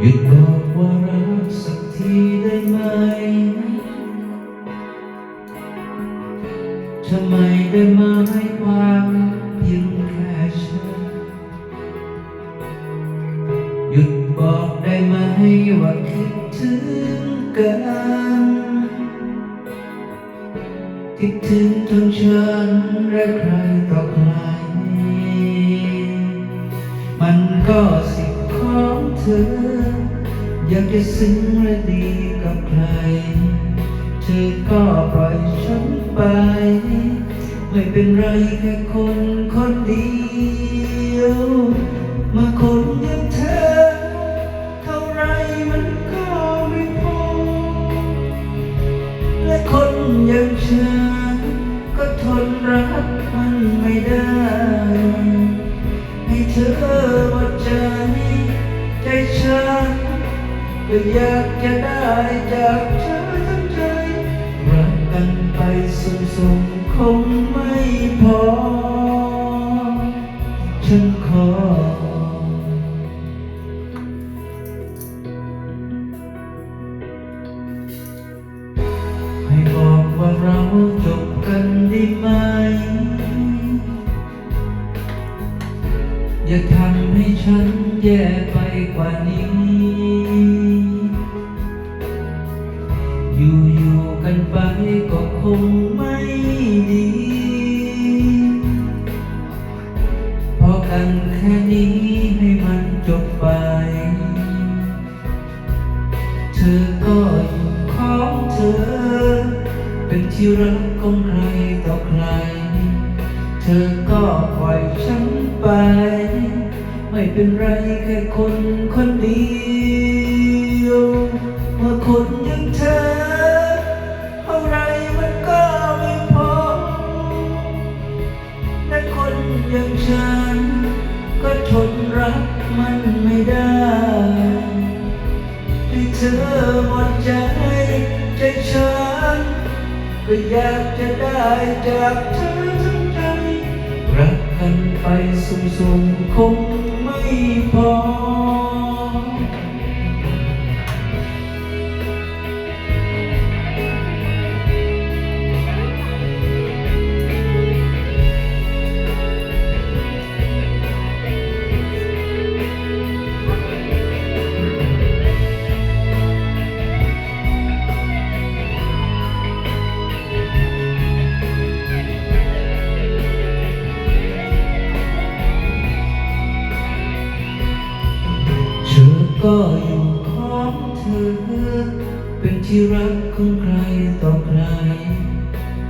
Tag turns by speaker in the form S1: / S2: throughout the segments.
S1: หยุดบอกว่ารักสักทีได้ไหม ทำไมได้มาให้ความเพียงแค่ฉันหยุดบอกได้ไหมว่าคิดถึงกันคิดถึงทั้งฉันและใครต่อใคร จะซึ้งและดีกับใคร เธอก็ปล่อยฉันไป ไม่เป็นไรแค่คนคนเดียวมาคน จะได้จากเธอทั้งใจ รักกันไปสุ่มๆคงไม่พอ ฉันขอ ให้บอกว่าเราจบกันได้ไหม อย่าทำให้ฉันแย่ไปกว่านี้ กันไปก็คงไม่ดีพอกันแค่นี้ให้มันจบไป เธอก็อยู่ของเธอ เป็นที่รักของใครต่อใคร เธอก็ปล่อยฉันไป ไม่เป็นไรแค่คนคนเดียวเมื่อคนอย่างเธอ อหมดใจ ใจฉัน ก็อยากจะได้จากเธอทั้งใจ รักกันไปสุ่มๆคงไม่พอ ก็อยู่ของเธอ เป็นที่รักของใครต่อใคร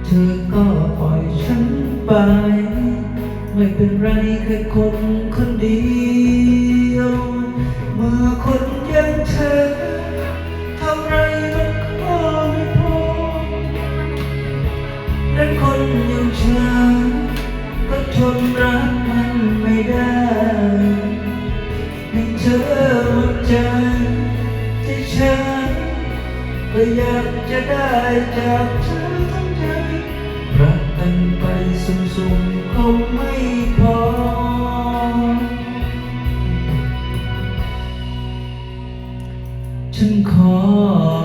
S1: เธอก็ปล่อยฉันไป ไม่เป็นไรแค่คนคนเดียว จะได้จากเธอทั้งใจรักกันไปสุ่มๆคงไม่พอฉันขอ